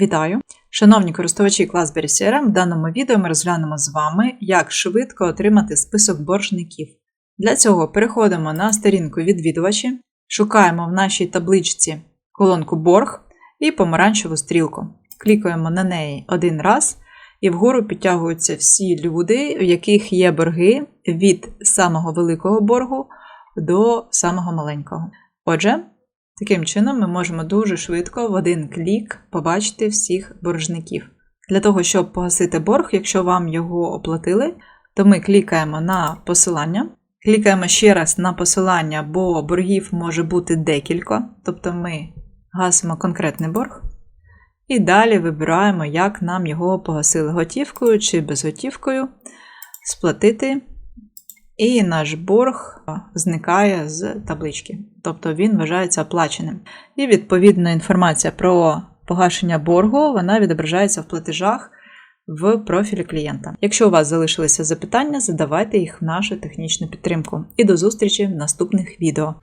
Вітаю! Шановні користувачі Classberry CRM, в даному відео ми розглянемо з вами, як швидко отримати список боржників. Для цього переходимо на сторінку відвідувачі, шукаємо в нашій табличці колонку борг і помаранчеву стрілку. Клікаємо на неї один раз, і вгору підтягуються всі люди, в яких є борги від самого великого боргу до самого маленького. Отже, Таким чином, ми можемо дуже швидко в один клік побачити всіх боржників. Для того, щоб погасити борг, якщо вам його оплатили, то ми клікаємо на посилання, клікаємо ще раз на посилання, бо боргів може бути декілька, тобто ми гасимо конкретний борг. І далі вибираємо, як нам його погасили готівкою чи безготівкою, сплатити. І наш борг зникає з таблички, тобто він вважається оплаченим. І відповідна інформація про погашення боргу вона відображається в платежах в профілі клієнта. Якщо у вас залишилися запитання, задавайте їх в нашу технічну підтримку. І до зустрічі в наступних відео.